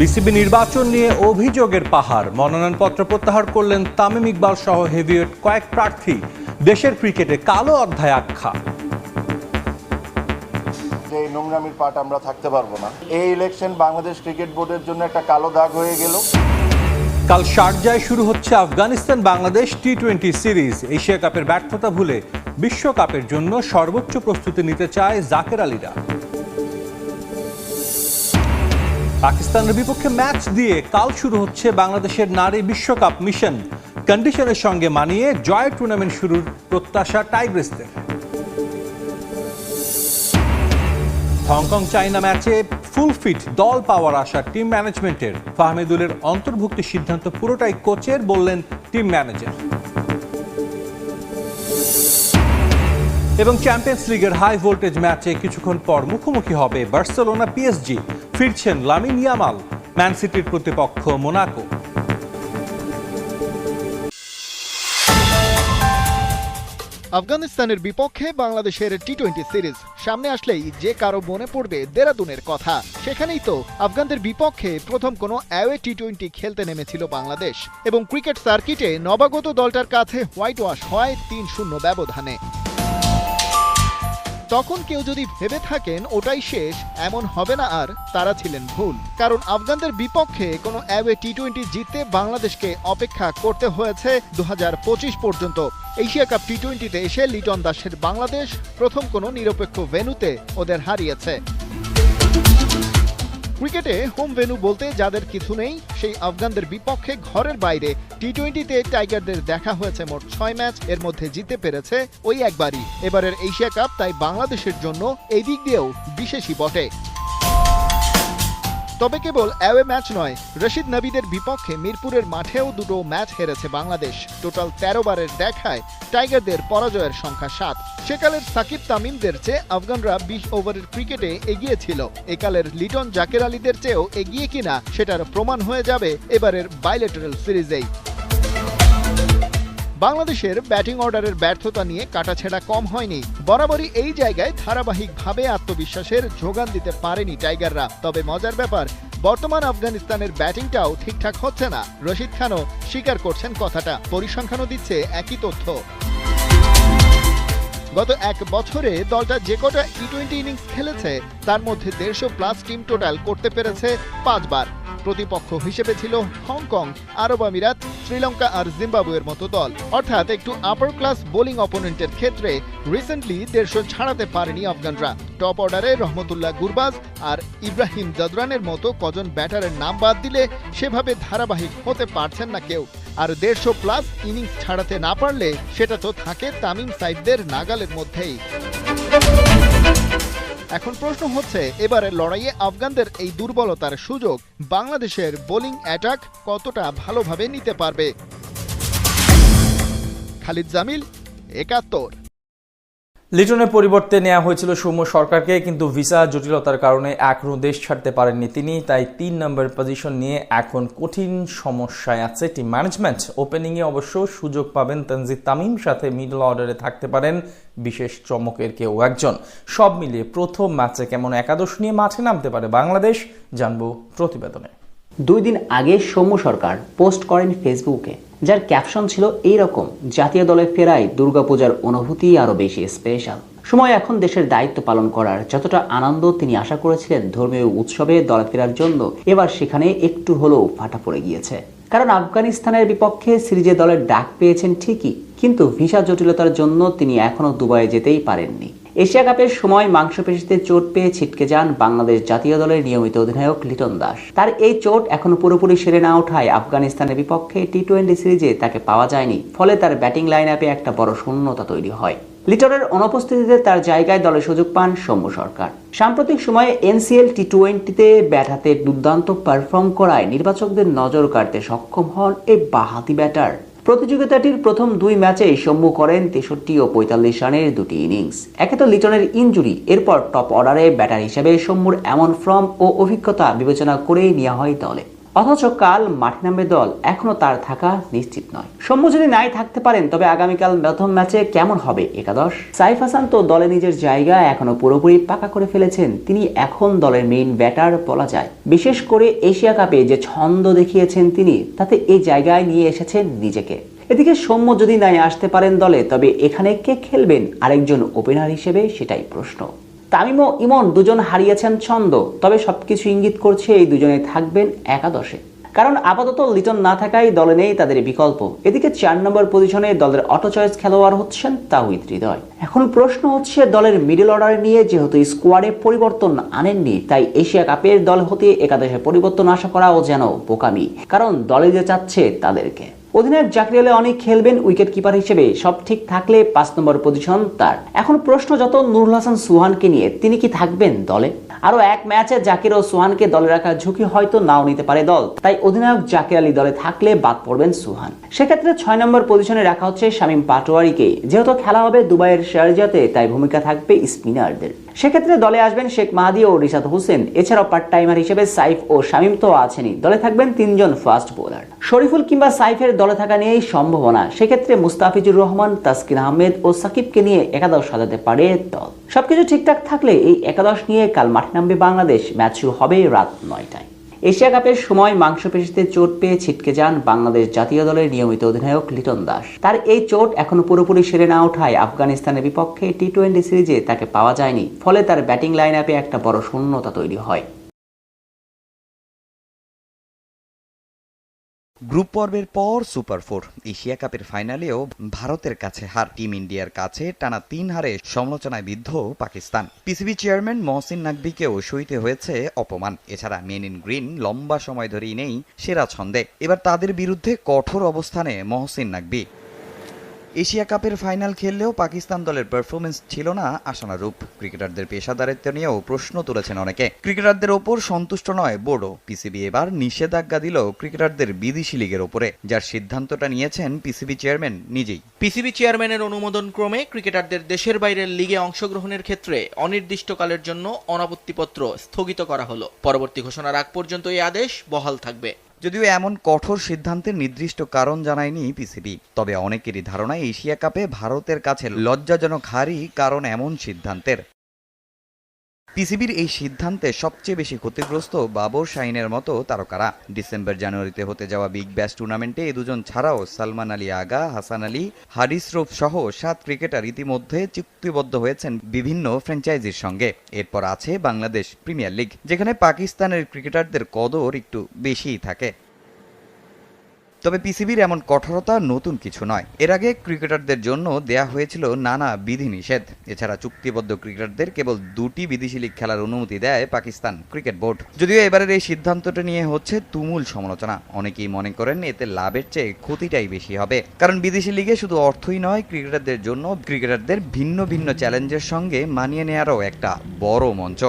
BCB নির্বাচন নিয়ে অভিযোগের পাহাড়। মনোনয়নপত্র প্রত্যাহার করলেন তামিম ইকবাল সহ হেভিওয়েট কয়েক প্রার্থী। দেশের ক্রিকেটে কালো অধ্যায় আখ্যা। যে নোংরামির পার্ট আমরা থাকতে পারব না। এই ইলেকশন বাংলাদেশ ক্রিকেট বোর্ডের জন্য একটা কালো দাগ হয়ে গেল। কাল শারজায় শুরু হচ্ছে Afghanistan Bangladesh T twenty series. Asia কাপের ব্যর্থতা ভুলে বিশ্বকাপের জন্য সর্বোচ্চ প্রস্তুতি নিতে চায় জাকের আলীরা। পাকিস্তানের বিপক্ষে ম্যাচ দিয়ে কাল শুরু হচ্ছে বাংলাদেশের নারী বিশ্বকাপ মিশন। কন্ডিশনের সঙ্গে মানিয়ে জয় টুর্নামেন্ট শুরুর প্রত্যাশা টাইগ্রেসদের। হংকং চাইনা ম্যাচে ফুল ফিট দল পাওয়ার আশা টিম ম্যানেজমেন্টের। ফাহমেদুলের অন্তর্ভুক্তি সিদ্ধান্ত পুরোটাই কোচের বললেন টিম ম্যানেজার। এবং চ্যাম্পিয়ন্স লিগের হাই ভোল্টেজ ম্যাচে কিছুক্ষণ পর মুখোমুখি হবে বার্সেলোনা পিএসজি ফিরছেন লামিন ইয়ামাল, ম্যান সিটির প্রতিপক্ষ মোনাকো। আফগানিস্তানের বিপক্ষে বাংলাদেশের টি টোয়েন্টি সিরিজ, সামনে আসলেই যে কারও মনে পড়বে দেরাদুনের কথা। সেখানেই তো আফগানদের বিপক্ষে প্রথম কোনো অ্যাওয়ে টি টোয়েন্টি খেলতে নেমেছিল বাংলাদেশ, এবং ক্রিকেট সার্কিটে নবাগত দলটার কাছে হোয়াইট ওয়াশ হয় তিন শূন্য ব্যবধানে। তখন কেউ যদি ভেবে থাকেন ওটাই শেষ, এমন হবে না আর, তারা ছিলেন ভুল। কারণ আফগানদের বিপক্ষে কোনো অ্যাওয়ে টি টোয়েন্টি জিততে বাংলাদেশকে অপেক্ষা করতে হয়েছে দু হাজার পঁচিশ পর্যন্ত। এশিয়া কাপ টি টোয়েন্টিতে এসে লিটন দাসের বাংলাদেশ প্রথম কোনো নিরপেক্ষ ভেনুতে ওদের হারিয়েছে। ক্রিকেটে হোম ভেনু বলতে যাদের কিছু নেই, সেই আফগানদের বিপক্ষে ঘরের বাইরে টি টোয়েন্টিতে টাইগারদের দেখা হয়েছে মোট ছয় ম্যাচ, এর মধ্যে জিতে পেরেছে ওই একবারই। এবারের এশিয়া কাপ তাই বাংলাদেশের জন্য এই দিক দিয়েও বিশেষই বটে। তবে কেবল অ্যাওয়ে ম্যাচ নয়, রশিদ নবীদের বিপক্ষে মিরপুরের মাঠেও দুটো ম্যাচ হেরেছে বাংলাদেশ। টোটাল তেরো বারের দেখায় টাইগারদের পরাজয়ের সংখ্যা সাত। সেকালের সাকিব তামিমদের চেয়ে আফগানরা বিশ ওভারের ক্রিকেটে এগিয়ে ছিল একালের লিটন জাকের আলীদের চেয়েও এগিয়ে কিনা, সেটার প্রমাণ হয়ে যাবে এবারের বাইলেটারাল সিরিজেই বাংলাদেশের ব্যাটিং অর্ডারের ব্যর্থতা নিয়ে কাটাছেড়া কম হয়নি। বরাবরই এই জায়গায় ধারাবাহিকভাবে আত্মবিশ্বাসের যোগান দিতে পারেনি টাইগাররা। তবে মজার ব্যাপার, বর্তমান আফগানিস্তানের ব্যাটিংটাও ঠিকঠাক হচ্ছে না। রশিদ খানও স্বীকার করছেন কথাটা। পরিসংখ্যানও দিচ্ছে একই তথ্য। গত এক বছরে দলটা যে কটা টি টোয়েন্টি ইনিংস খেলেছে, তার মধ্যে দেড়শো প্লাস টিম টোটাল করতে পেরেছে পাঁচবার। প্রতিপক্ষ হিসেবে ছিল হংকং, আরব আমিরাত, শ্রীলঙ্কা আর জিম্বাবুয়ের মতো দল। অর্থাৎ একটু আপার ক্লাস বোলিং অপোনেন্টের ক্ষেত্রে রিসেন্টলি দেড়শো ছাড়াতে পারেনি আফগানরা। টপ অর্ডারে রহমতুল্লাহ গুরবাজ আর ইব্রাহিম জাদরানের মতো কজন ব্যাটারের নাম বাদ দিলে সেভাবে ধারাবাহিক হতে পারছেন না কেউ। আর দেড়শো প্লাস ইনিংস ছাড়াতে না পারলে সেটা তো থাকে তামিম সাইদদের নাগালের মধ্যেই। এখন প্রশ্ন হচ্ছে এবারে লড়াইয়ে আফগানদের এই দুর্বলতার সুযোগ বাংলাদেশের বোলিং অ্যাটাক কতটা ভালোভাবে নিতে পারবে? খালিদ জামিল, একাত্তর। লিটনের পরিবর্তে নেওয়া হয়েছিল সৌম্য সরকারকে, কিন্তু ভিসা জটিলতার কারণে এখনও দেশ ছাড়তে পারেননি তিনি। তাই তিন নম্বর পজিশন নিয়ে এখন কঠিন সমস্যায় আছে টিম ম্যানেজমেন্ট। ওপেনিংয়ে অবশ্য সুযোগ পাবেন তানজিদ তামিম, সাথে মিডল অর্ডারে থাকতে পারেন বিশেষ চমকের কেউ একজন। সব মিলিয়ে প্রথম ম্যাচে কেমন একাদশ নিয়ে মাঠে নামতে পারে বাংলাদেশ, জানব প্রতিবেদনে। দুই দিন আগে সৌম্য সরকার পোস্ট করেন ফেসবুকে। যার ক্যাপশন ছিল এই রকম জাতীয় দলে ফেরায় দুর্গাপূজার অনুভূতি আরও বেশি স্পেশাল সময় এখন দেশের দায়িত্ব পালন করার যতটা আনন্দ তিনি আশা করেছিলেন ধর্মীয় উৎসবে দলে ফেরার জন্য, এবার সেখানে একটু হলেও ফাটা পড়ে গিয়েছে। কারণ আফগানিস্তানের বিপক্ষে সিরিজে দলের ডাক পেয়েছেন ঠিকই, কিন্তু ভিসা জটিলতার জন্য তিনি এখনও দুবাইয়ে যেতেই পারেননি। এশিয়া কাপের সময় মাংসপেশিতে চোট পেয়ে ছিটকে যান বাংলাদেশ জাতীয় দলের নিয়মিত অধিনায়ক লিটন দাস। তার এই চোট এখনও পুরোপুরি সেরে না ওঠায় আফগানিস্তানের বিপক্ষে টি টোয়েন্টি সিরিজে তাকে পাওয়া যায়নি, ফলে তার ব্যাটিং লাইন আপে একটা বড় শূন্যতা তৈরি হয়। লিটনের অনুপস্থিতিতে তার জায়গায় দলে সুযোগ পান সৌম্য সরকার। সাম্প্রতিক সময়ে এনসিএল টি টোয়েন্টিতে ব্যাট হাতে দুর্দান্ত পারফর্ম করায় নির্বাচকদের নজর কাড়তে সক্ষম হন এই বাহাতি ব্যাটার প্রতিযোগিতাটির প্রথম দুই ম্যাচে সম্মু করেন তেষট্টি ও পঁয়তাল্লিশ রানের দুটি ইনিংস। একে তো লিটনের ইঞ্জুরি এরপর টপ অর্ডারে ব্যাটার হিসেবে সম্মুর এমন ফর্ম ও অভিজ্ঞতা বিবেচনা করেই নেওয়া হয় দলে। অথচ কাল মাঠে নামবে দল। এখনও তার থাকা নিশ্চিত নয়। সৌম্য যদি নাই থাকতে পারেন, তবে আগামীকাল প্রথম ম্যাচে কেমন হবে একাদশ? সাইফ হাসান তো দলে নিজের জায়গা এখনও পুরোপুরি পাকা করে ফেলেছেন। তিনি এখন দলের মেইন ব্যাটার বলা যায়। বিশেষ করে এশিয়া কাপে যে ছন্দ দেখিয়েছেন তিনি, তাতে এই জায়গায় নিয়ে এসেছেন নিজেকে। এদিকে সৌম্য যদি নাই আসতে পারেন দলে, তবে এখানে কে খেলবেন? আরেকজন ওপেনার হিসেবে সেটাই প্রশ্ন। তামিম ও ইমন দুজন হারিয়েছেন ছন্দ, তবে সবকিছু ইঙ্গিত করছে এই দুজনে থাকবেন একাদশে। কারণ আপাতত লিটন না থাকায় দলে নেই তাদের বিকল্প। এদিকে চার নম্বর পজিশনে দলের অটো চয়েস খেলোয়াড় হচ্ছেন তাহিদ হৃদয়। এখন প্রশ্ন হচ্ছে, দলের মিডল অর্ডার নিয়ে যেহেতু স্কোয়াডে পরিবর্তন আনেননি, তাই এশিয়া কাপের দল হতে একাদশে পরিবর্তন আশা করাও যেন বোকামি। কারণ দলে যে চাচ্ছে তাদেরকে। অধিনায়ক জাকরিয়ালে অনেক খেলবেন উইকেট কিপার হিসেবে। সব ঠিক থাকলে পাঁচ নম্বর পজিশন তার। এখন প্রশ্ন যত নুরুল হাসান সুহানকে নিয়ে, তিনি কি থাকবেন দলে? আরও এক ম্যাচে জাকির ও সুহানকে দলে রাখার ঝুঁকি হয়তো নাও নিতে পারে দল। তাই অধিনায়ক জাকির আলী দলে থাকলে বাদ পড়বেন সুহান। সেক্ষেত্রে ছয় নম্বর পজিশনে রাখা হচ্ছে শামীম পাটোয়ারিকে। যেহেতু খেলা হবে দুবাইয়ের শারজাতে তাই ভূমিকা থাকবে স্পিনারদের। সেক্ষেত্রে দলে আসবেন শেখ মাহাদি ও রিশাদ হোসেন। এছাড়াও পার্ট টাইমার হিসেবে সাইফ ও শামিম তো আছেনই। দলে থাকবেন তিনজন ফাস্ট বোলার শরীফুল কিংবা সাইফের দলে থাকা নিয়েই সম্ভাবনা। সেক্ষেত্রে মুস্তাফিজুর রহমান, তাসকিন আহমেদ ও সাকিবকে নিয়ে একাদশ সাজাতে পারে দল। সবকিছু ঠিকঠাক থাকলে এই একাদশ নিয়ে কাল মাঠে নামবে বাংলাদেশ। ম্যাচ শুরু হবে রাত নয়টায়। এশিয়া কাপের সময় মাংসপেশিতে চোট পেয়ে ছিটকে যান বাংলাদেশ জাতীয় দলের নিয়মিত অধিনায়ক লিটন দাস। তার এই চোট এখনও পুরোপুরি সেরে না ওঠায় আফগানিস্তানের বিপক্ষে টি টোয়েন্টি সিরিজে তাকে পাওয়া যায়নি। ফলে তার ব্যাটিং লাইন আপে একটা বড় শূন্যতা তৈরি হয়। গ্রুপ পর্বের পর সুপার ফোর এশিয়া কাপের ফাইনালেও ভারতের কাছে হার, টিম ইন্ডিয়ার কাছে টানা তিন হারে সমালোচনায় বিদ্ধ পাকিস্তান। পিসিবি চেয়ারম্যান মহসিন নাকবিকেও সইতে হয়েছে অপমান। এছাড়া মেন ইন গ্রিন লম্বা সময় ধরেই নেই সেরা ছন্দে। এবার তাদের বিরুদ্ধে কঠোর অবস্থানে মহসিন নাকবি এশিয়া কাপের ফাইনাল খেললেও পাকিস্তান দলের পারফরমেন্স ছিল না আশানারূপ। ক্রিকেটারদের পেশাদারিত্ব নিয়েও প্রশ্ন তুলেছেন অনেকে। ক্রিকেটারদের ওপর সন্তুষ্ট নয় বোর্ডও। পিসিবি এবার নিষেধাজ্ঞা দিল ক্রিকেটারদের বিদেশি লীগের ওপরে, যার সিদ্ধান্তটা নিয়েছেন পিসিবি চেয়ারম্যান নিজেই। পিসিবি চেয়ারম্যানের অনুমোদন ক্রমে ক্রিকেটারদের দেশের বাইরের লিগে অংশগ্রহণের ক্ষেত্রে অনির্দিষ্টকালের জন্য অনাপত্তিপত্র স্থগিত করা হলো। পরবর্তী ঘোষণার আগ পর্যন্ত এই আদেশ বহাল থাকবে। যদিও এমন কঠোর সিদ্ধান্তের নির্দিষ্ট কারণ জানায়নি পিসিবি, তবে অনেকেরই ধারণা এশিয়া কাপে ভারতের কাছে লজ্জাজনক হারই কারণ এমন সিদ্ধান্তের। পিসিবির এই সিদ্ধান্তে সবচেয়ে বেশি ক্ষতিগ্রস্ত বাবর শাহিনের মতো তারকারা। ডিসেম্বর জানুয়ারিতে হতে যাওয়া বিগ ব্যাশ টুর্নামেন্টে এ দুজন ছাড়াও সালমান আলী আগা, হাসান আলী, হারিস সহ সাত ক্রিকেটার ইতিমধ্যে চুক্তিবদ্ধ হয়েছেন বিভিন্ন ফ্র্যাঞ্চাইজির সঙ্গে। এরপর আছে বাংলাদেশ প্রিমিয়ার লিগ, যেখানে পাকিস্তানের ক্রিকেটারদের কদর একটু বেশিই থাকে। তবে পিসিবির এমন কঠোরতা নতুন কিছু নয়। এর আগে ক্রিকেটারদের জন্য দেয়া হয়েছিল নানা বিধিনিষেধ। এছাড়া চুক্তিবদ্ধ ক্রিকেটারদের কেবল দুটি বিদেশি লিগ খেলার অনুমতি দেয় পাকিস্তান ক্রিকেট বোর্ড। যদিও এবারের এই সিদ্ধান্তটা নিয়ে হচ্ছে তুমুল সমালোচনা। অনেকেই মনে করেন এতে লাভের চেয়ে ক্ষতিটাই বেশি হবে। কারণ বিদেশি লিগে শুধু অর্থই নয়, ক্রিকেটারদের জন্য ক্রিকেটারদের ভিন্ন ভিন্ন চ্যালেঞ্জের সঙ্গে মানিয়ে নেওয়ারও একটা বড় মঞ্চ।